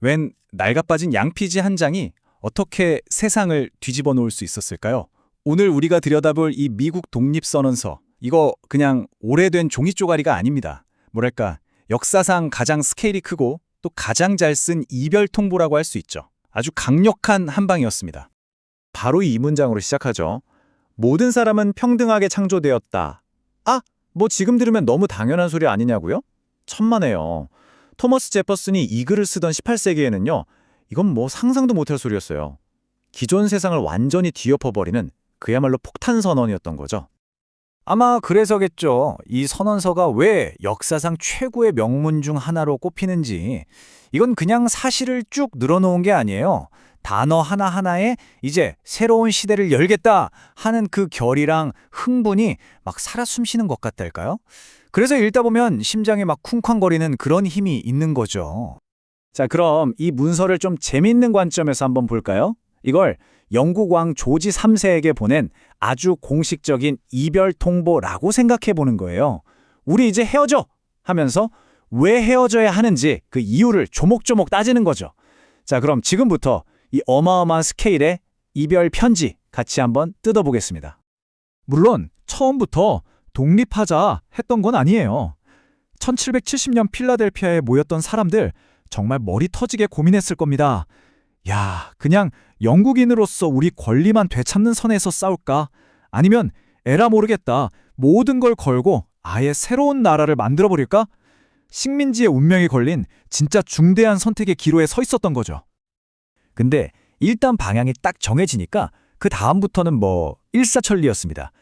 웬 낡아빠진 양피지 한 장이 어떻게 세상을 뒤집어 놓을 수 있었을까요? 오늘 우리가 들여다볼 이 미국 독립선언서, 이거 그냥 오래된 종이 쪼가리가 아닙니다. 뭐랄까, 역사상 가장 스케일이 크고 또 가장 잘 쓴 이별 통보라고 할 수 있죠. 아주 강력한 한 방이었습니다. 바로 이 문장으로 시작하죠. 모든 사람은 평등하게 창조되었다. 아, 뭐 지금 들으면 너무 당연한 소리 아니냐고요? 천만에요. 토머스 제퍼슨이 이 글을 쓰던 18세기에는요. 이건 뭐 상상도 못할 소리였어요. 기존 세상을 완전히 뒤엎어버리는 그야말로 폭탄 선언이었던 거죠. 아마 그래서겠죠. 이 선언서가 왜 역사상 최고의 명문 중 하나로 꼽히는지. 이건 그냥 사실을 쭉 늘어놓은 게 아니에요. 단어 하나하나에 이제 새로운 시대를 열겠다 하는 그 결이랑 흥분이 막 살아 숨쉬는 것 같달까요? 그래서 읽다 보면 심장에 막 쿵쾅거리는 그런 힘이 있는 거죠. 자, 그럼 이 문서를 좀 재밌는 관점에서 한번 볼까요? 이걸 영국 왕 조지 3세에게 보낸 아주 공식적인 이별 통보라고 생각해 보는 거예요. 우리 이제 헤어져! 하면서 왜 헤어져야 하는지 그 이유를 조목조목 따지는 거죠. 자, 그럼 지금부터 이 어마어마한 스케일의 이별 편지 같이 한번 뜯어보겠습니다. 물론 처음부터 독립하자 했던 건 아니에요. 1770년 필라델피아에 모였던 사람들 정말 머리 터지게 고민했을 겁니다. 야, 그냥 영국인으로서 우리 권리만 되찾는 선에서 싸울까? 아니면 에라 모르겠다. 모든 걸 걸고 아예 새로운 나라를 만들어 버릴까? 식민지의 운명이 걸린 진짜 중대한 선택의 기로에 서 있었던 거죠. 근데 일단 방향이 딱 정해지니까 그 다음부터는 뭐 일사천리였습니다.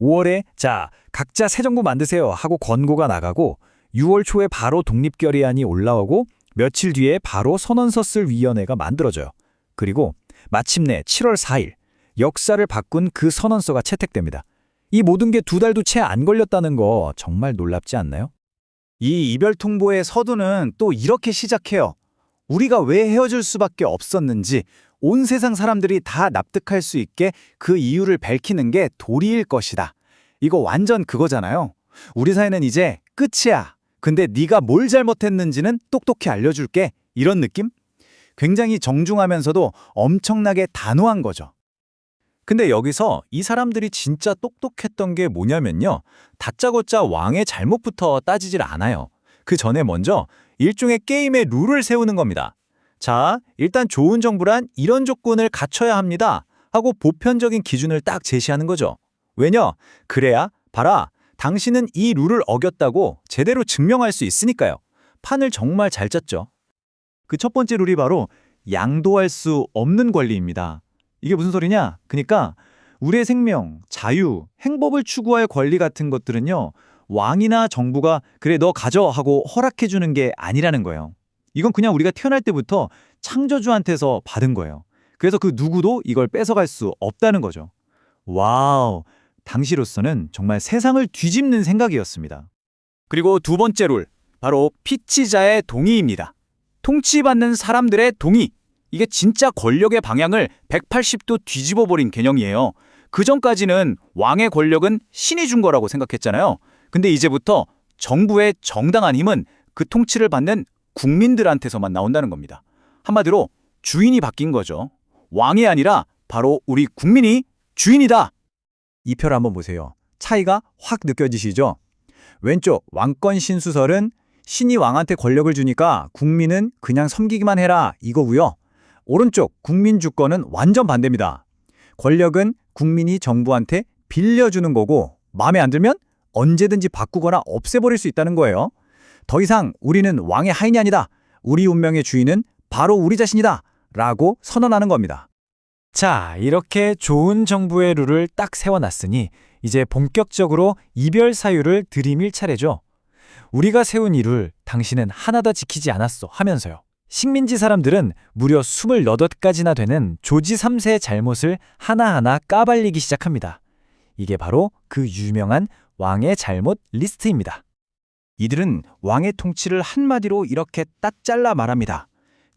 5월에 자 각자 새 정부 만드세요 하고 권고가 나가고 6월 초에 바로 독립결의안이 올라오고 며칠 뒤에 바로 선언서 쓸 위원회가 만들어져요. 그리고 마침내 7월 4일 역사를 바꾼 그 선언서가 채택됩니다. 이 모든 게 두 달도 채 안 걸렸다는 거 정말 놀랍지 않나요? 이 이별 통보의 서두는 또 이렇게 시작해요. 우리가 왜 헤어질 수밖에 없었는지 온 세상 사람들이 다 납득할 수 있게 그 이유를 밝히는 게 도리일 것이다. 이거 완전 그거잖아요. 우리 사이는 이제 끝이야. 근데 네가 뭘 잘못했는지는 똑똑히 알려줄게. 이런 느낌? 굉장히 정중하면서도 엄청나게 단호한 거죠. 근데 여기서 이 사람들이 진짜 똑똑했던 게 뭐냐면요. 다짜고짜 왕의 잘못부터 따지질 않아요. 그 전에 먼저 일종의 게임의 룰을 세우는 겁니다. 자, 일단 좋은 정부란 이런 조건을 갖춰야 합니다. 하고 보편적인 기준을 딱 제시하는 거죠. 왜냐? 그래야 봐라. 당신은 이 룰을 어겼다고 제대로 증명할 수 있으니까요. 판을 정말 잘 짰죠. 그 첫 번째 룰이 바로 양도할 수 없는 권리입니다. 이게 무슨 소리냐? 그러니까 우리의 생명, 자유, 행복을 추구할 권리 같은 것들은요. 왕이나 정부가 그래 너 가져 하고 허락해 주는 게 아니라는 거예요. 이건 그냥 우리가 태어날 때부터 창조주한테서 받은 거예요. 그래서 그 누구도 이걸 뺏어갈 수 없다는 거죠. 와우, 당시로서는 정말 세상을 뒤집는 생각이었습니다. 그리고 두 번째 룰, 바로 피치자의 동의입니다. 통치받는 사람들의 동의. 이게 진짜 권력의 방향을 180도 뒤집어 버린 개념이에요. 그 전까지는 왕의 권력은 신이 준 거라고 생각했잖아요. 근데 이제부터 정부의 정당한 힘은 그 통치를 받는 국민들한테서만 나온다는 겁니다. 한마디로 주인이 바뀐 거죠. 왕이 아니라 바로 우리 국민이 주인이다. 이 표를 한번 보세요. 차이가 확 느껴지시죠? 왼쪽 왕권 신수설은 신이 왕한테 권력을 주니까 국민은 그냥 섬기기만 해라 이거고요. 오른쪽 국민 주권은 완전 반대입니다. 권력은 국민이 정부한테 빌려주는 거고 마음에 안 들면 언제든지 바꾸거나 없애버릴 수 있다는 거예요. 더 이상 우리는 왕의 하인이 아니다. 우리 운명의 주인은 바로 우리 자신이다. 라고 선언하는 겁니다. 자, 이렇게 좋은 정부의 룰을 딱 세워놨으니 이제 본격적으로 이별 사유를 들이밀 차례죠. 우리가 세운 이 룰 당신은 하나도 지키지 않았어 하면서요. 식민지 사람들은 무려 28가지나 되는 조지 3세의 잘못을 하나하나 까발리기 시작합니다. 이게 바로 그 유명한 왕의 잘못 리스트입니다. 이들은 왕의 통치를 한마디로 이렇게 딱 잘라 말합니다.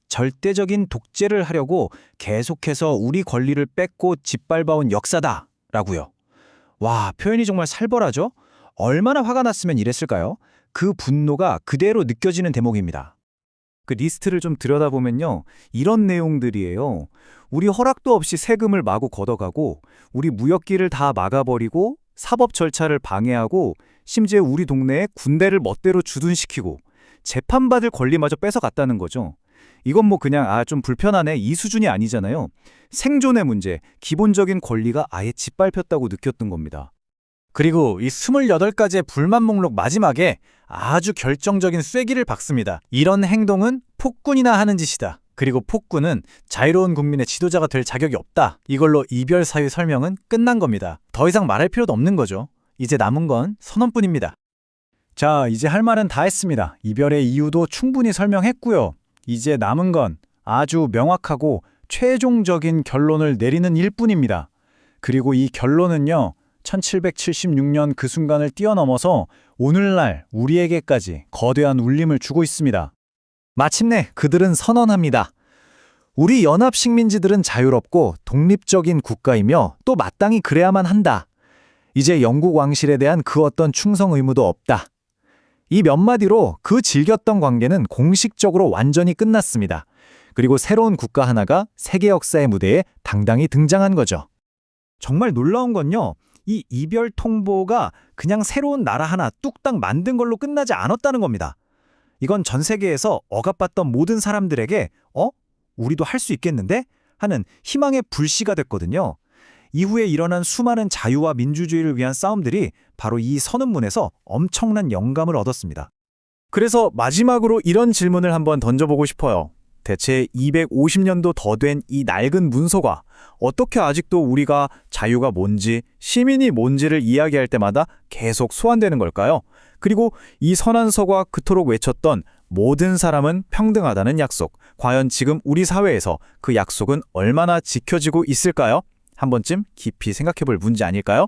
절대적인 독재를 하려고 계속해서 우리 권리를 뺏고 짓밟아온 역사다. 라고요. 와, 표현이 정말 살벌하죠? 얼마나 화가 났으면 이랬을까요? 그 분노가 그대로 느껴지는 대목입니다. 그 리스트를 좀 들여다보면요. 이런 내용들이에요. 우리 허락도 없이 세금을 마구 걷어가고 우리 무역길을 다 막아버리고 사법 절차를 방해하고 심지어 우리 동네에 군대를 멋대로 주둔시키고 재판받을 권리마저 뺏어갔다는 거죠. 이건 뭐 그냥 아 좀 불편하네 이 수준이 아니잖아요. 생존의 문제, 기본적인 권리가 아예 짓밟혔다고 느꼈던 겁니다. 그리고 이 28가지의 불만 목록 마지막에 아주 결정적인 쐐기를 박습니다. 이런 행동은 폭군이나 하는 짓이다. 그리고 폭군은 자유로운 국민의 지도자가 될 자격이 없다. 이걸로 이별 사유 설명은 끝난 겁니다. 더 이상 말할 필요도 없는 거죠. 이제 남은 건 선언뿐입니다. 자, 이제 할 말은 다 했습니다. 이별의 이유도 충분히 설명했고요. 이제 남은 건 아주 명확하고 최종적인 결론을 내리는 일뿐입니다. 그리고 이 결론은요. 1776년 그 순간을 뛰어넘어서 오늘날 우리에게까지 거대한 울림을 주고 있습니다. 마침내 그들은 선언합니다. 우리 연합 식민지들은 자유롭고 독립적인 국가이며 또 마땅히 그래야만 한다. 이제 영국 왕실에 대한 그 어떤 충성 의무도 없다. 이 몇 마디로 그 즐겼던 관계는 공식적으로 완전히 끝났습니다. 그리고 새로운 국가 하나가 세계 역사의 무대에 당당히 등장한 거죠. 정말 놀라운 건요. 이 이별 통보가 그냥 새로운 나라 하나 뚝딱 만든 걸로 끝나지 않았다는 겁니다. 이건 전 세계에서 억압받던 모든 사람들에게 어? 우리도 할 수 있겠는데? 하는 희망의 불씨가 됐거든요. 이후에 일어난 수많은 자유와 민주주의를 위한 싸움들이 바로 이 선언문에서 엄청난 영감을 얻었습니다. 그래서 마지막으로 이런 질문을 한번 던져보고 싶어요. 대체 250년도 더 된 이 낡은 문서가 어떻게 아직도 우리가 자유가 뭔지, 시민이 뭔지를 이야기할 때마다 계속 소환되는 걸까요? 그리고 이 선안서가 그토록 외쳤던 모든 사람은 평등하다는 약속, 과연 지금 우리 사회에서 그 약속은 얼마나 지켜지고 있을까요? 한 번쯤 깊이 생각해 볼 문제 아닐까요?